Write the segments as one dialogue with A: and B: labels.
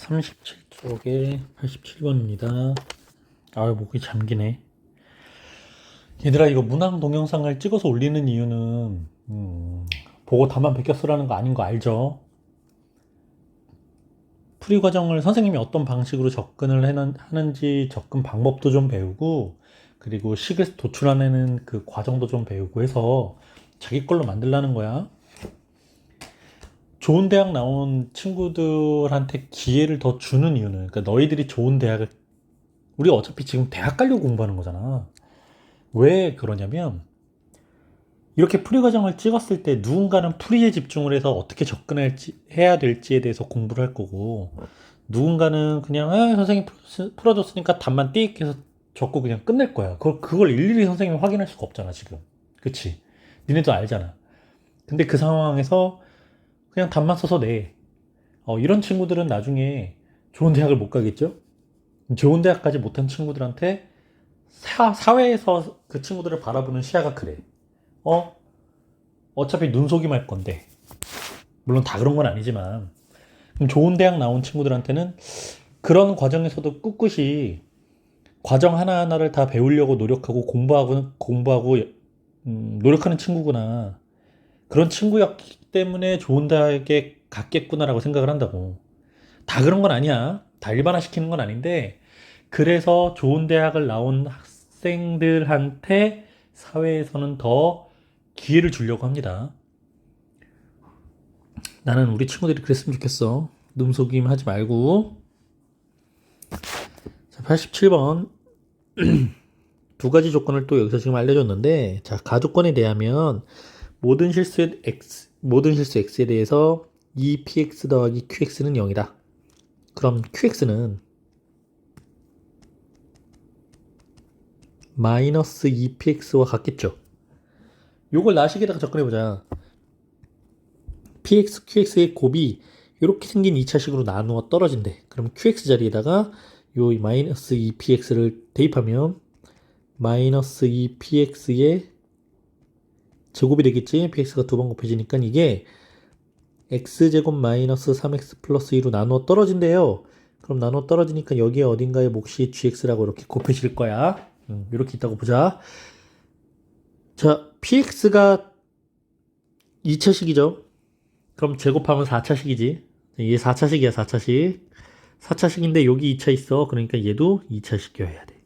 A: 37쪽에 87번입니다. 아유, 목이 잠기네. 얘들아, 이거 문항 동영상을 찍어서 올리는 이유는, 음, 보고 답만 베껴 쓰라는 거 아닌 거 알죠? 풀이 과정을 선생님이 어떤 방식으로 접근을 하는지 접근 방법도 좀 배우고, 그리고 식을 도출하는 그 과정도 좀 배우고 해서 자기 걸로 만들라는 거야. 좋은 대학 나온 친구들한테 기회를 더 주는 이유는 그러니까 너희들이 좋은 대학을 우리 어차피 지금 대학 가려고 공부하는 거잖아. 왜 그러냐면 이렇게 풀이 과정을 찍었을 때 누군가는 풀이에 집중을 해서 어떻게 접근할지 해야 될지에 대해서 공부를 할 거고 누군가는 그냥 아, 선생님 풀- 풀어줬으니까 답만 띡 해서 적고 그냥 끝낼 거야. 그걸 그걸 일일이 선생님이 확인할 수가 없잖아 지금. 그치? 니네도 알잖아. 근데 그 상황에서 그냥 답만 써서 내. 어, 이런 친구들은 나중에 좋은 대학을 못 가겠죠? 좋은 대학까지 못한 친구들한테 사, 사회에서 그 친구들을 바라보는 시야가 그래. 어? 어차피 눈속임 할 건데. 물론 다 그런 건 아니지만. 좋은 대학 나온 친구들한테는 그런 과정에서도 꿋꿋이 과정 하나하나를 다 배우려고 노력하고 공부하고, 공부하고, 음, 노력하는 친구구나. 그런 친구였기 때문에 좋은 대학에 갔겠구나라고 생각을 한다고. 다 그런 건 아니야. 다 일반화 시키는 건 아닌데, 그래서 좋은 대학을 나온 학생들한테 사회에서는 더 기회를 주려고 합니다. 나는 우리 친구들이 그랬으면 좋겠어. 눈속임 하지 말고. 자, 87번. 두 가지 조건을 또 여기서 지금 알려줬는데, 자, 가조건에 대하면, 모든 실수 x 모든 실수 x에 대해서 2px 더하기 qx는 0이다. 그럼 qx는 마이너스 2px와 같겠죠. 요걸 나식에다가 접근해 보자. px qx의 곱이 이렇게 생긴 2차식으로 나누어 떨어진대. 그럼 qx 자리에다가 요 마이너스 2px를 대입하면 마이너스 2px의 제곱이 되겠지? px가 두 번 곱해지니까 이게 x제곱 마이너스 3x 플러스 2로 나누어 떨어진대요. 그럼 나누어 떨어지니까 여기에 어딘가에 몫이 gx라고 이렇게 곱해질 거야. 음, 이렇게 있다고 보자. 자, px가 2차식이죠. 그럼 제곱하면 4차식이지. 얘 4차식이야, 4차식. 4차식인데 여기 2차 있어. 그러니까 얘도 2차식이어야 돼.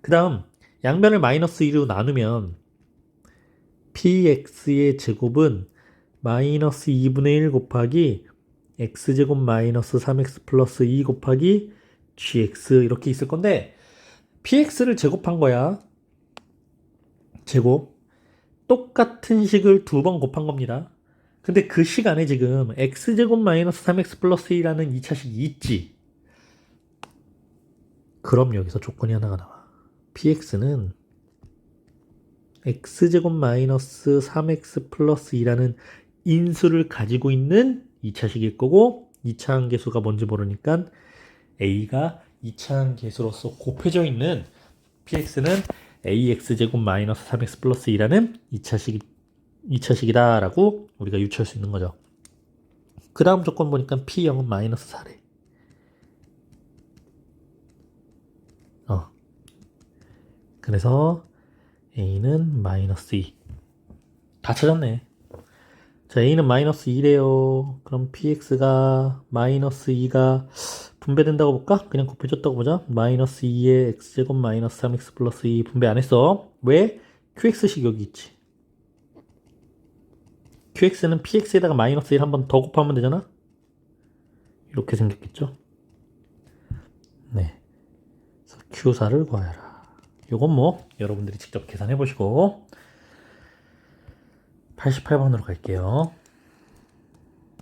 A: 그 다음, 양변을 마이너스 2로 나누면 px의 제곱은 마이너스 2분의 1 곱하기 x제곱 마이너스 3x 플러스 2 곱하기 gx 이렇게 있을 건데 px를 제곱한 거야. 제곱. 똑같은 식을 두 번 곱한 겁니다. 근데 그 시간에 지금 x제곱 마이너스 3x 플러스 2라는 2차식이 있지. 그럼 여기서 조건이 하나가 나와. px는 x제곱 마이너스 3x 플러스 2라는 인수를 가지고 있는 2차식일 거고 2차 함계수가 뭔지 모르니까 a가 2차 함계수로서 곱해져 있는 px는 ax제곱 마이너스 3x 플러스 2라는 2차식, 2차식이다 라고 우리가 유추할 수 있는 거죠. 그 다음 조건 보니까 p0은 마이너스 4래. 어. 그래서 a는 마이너스 2. 다 찾았네. 자, a는 마이너스 2래요. 그럼 px가 마이너스 2가 분배된다고 볼까? 그냥 곱해줬다고 보자. 마이너스 2에 x제곱 마이너스 3x 플러스 2 분배 안 했어. 왜? qx식 여기 있지. qx는 px에다가 마이너스 1 한 번 더 곱하면 되잖아? 이렇게 생겼겠죠? 네. 그래서 q사를 구하여라. 요건 뭐 여러분들이 직접 계산해 보시고 88번으로 갈게요.